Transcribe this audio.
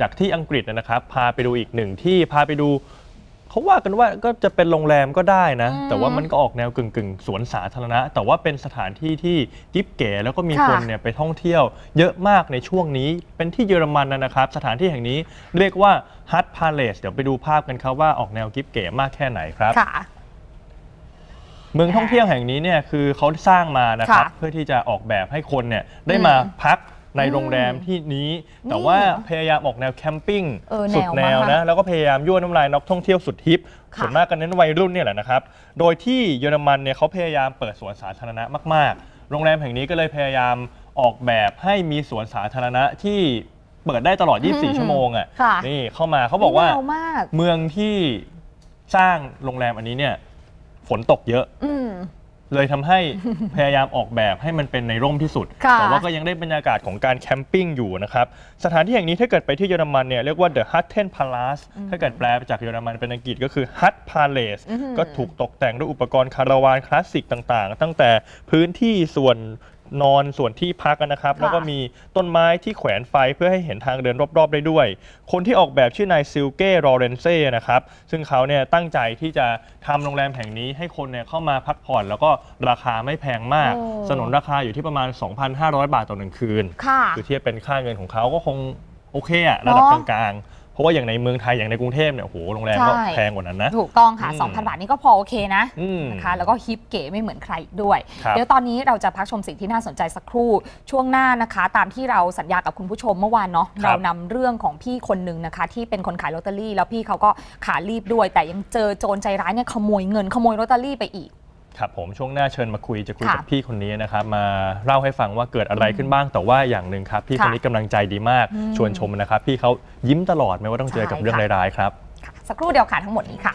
จากที่อังกฤษนะครับ พาไปดูอีกหนึ่งที่พาไปดูเขาว่ากันว่าก็จะเป็นโรงแรมก็ได้นะอืมแต่ว่ามันก็ออกแนวกึ่งกึ่งๆสวนสาธารณะ แต่ว่าเป็นสถานที่ที่กิ๊บเก๋แล้วก็มีค่ะคนเนี่ยไปท่องเที่ยว เยอะมากในช่วงนี้เป็นที่เยอรมันนะครับ สถานที่แห่งนี้เรียกว่าฮัตพาเลสเดี๋ยวไปดูภาพกันครับว่าออกแนวกิ๊บเก๋มากแค่ไหนครับค่ะเมืองท่องเที่ยวแห่งนี้เนี่ยคือเขาสร้างมานะครับค่ะเพื่อที่จะออกแบบให้คนเนี่ยได้มาอืมพัก ในโรงแรมที่นี้ แต่ว่าพยายามออกแนวแคมปิ้งเออสุดแนแนววมากนะแล้วก็พยายามยั่วน้ำลายนักท่องเที่ยวสุดฮิปค่ะส่วนมากกันเน้นวัยรุ่นเนี่ยแหละนะครับ โดยที่เยอรมันเนี่ยเขาพยายามเปิดสวนสาธารณะมาก ๆ โรงแรมแห่งนี้ก็เลยพยายามออกแบบให้มีสวนสาธารณะที่เปิดได้ตลอด 24 ชั่วโมงอะค่ะนี่เข้ามาเขาบอกว่าแนวมากเมืองที่สร้างโรงแรมอันนี้เนี่ยฝนตกเยอะอืม เลยทำให้พยายามออกแบบให้มันเป็นในร่มที่สุดค่ะแต่ว่าก็ยังได้บรรยากาศของการแคมปิ้งอยู่นะครับ สถานที่แห่งนี้ถ้าเกิดไปที่เยอรมันเนี่ยเรียกว่า The Hutten Palace ถ้าเกิดแปลจากเยอรมันเป็นอังกฤษก็คือ Hut Palace อื้อหือก็ถูกตกแต่งด้วยอุปกรณ์คาราวานคลาสสิกต่างๆ ตั้งแต่พื้นที่ส่วนนอนส่วนที่พักนะครับ แล้วก็มีต้นไม้ที่แขวนไฟเพื่อให้เห็นทางเดินรอบ ๆ ได้ด้วย คนที่ออกแบบชื่อนายซิลเก้รอเรนเซ่นะครับ ซึ่งเขาเนี่ยตั้งใจที่จะทำโรงแรมแห่งนี้ให้คนเนี่ยเข้ามาพักผ่อน แล้วก็ราคาไม่แพงมากโอ้สนนราคาอยู่ที่ประมาณ 2,500 บาทต่อหนึ่งคืนค่ะคือเทียบเป็นค่าเงินของเขาก็คงโอเคอะระดับเนกอะลางๆ เพราะว่าอย่างในเมืองไทยอย่างในกรุงเทพเนี่ยโอ้โหโรงแรมก็ใช่แพงกว่านั้นนะ ถูกต้องค่ะอืม2,000 บาทนี่ก็พอโอเคนะอืมนะคะแล้วก็ฮิปเก๋ไม่เหมือนใครอีกด้วยครับเดี๋ยวตอนนี้เราจะพักชมสิ่งที่น่าสนใจสักครู่ช่วงหน้านะคะ ตามที่เราสัญญากับคุณผู้ชมเมื่อวานเนาะครับเรานำเรื่องของพี่คนหนึ่งนะคะ ที่เป็นคนขายลอตเตอรี่ แล้วพี่เขาก็ขารีบด้วย แต่ยังเจอโจรใจร้ายเนี่ยขโมยเงินขโมยลอตเตอรี่ไปอีก ครับผมช่วงหน้าเชิญมาคุยจะคุยค่ะกับพี่คนนี้นะครับมาเล่าให้ฟังว่าเกิดอะไรขึ้นบ้างแต่ว่าอย่างหนึ่งครับ พี่ค่ะคนนี้กำลังใจดีมากอืมชวนชมนะครับ พี่เขายิ้มตลอดไม่ว่าต้องเจอกับใช่เรื่องค่ะร้ายๆครับค่ะสักครู่เดียวค่ะทั้งหมดนี้ค่ะ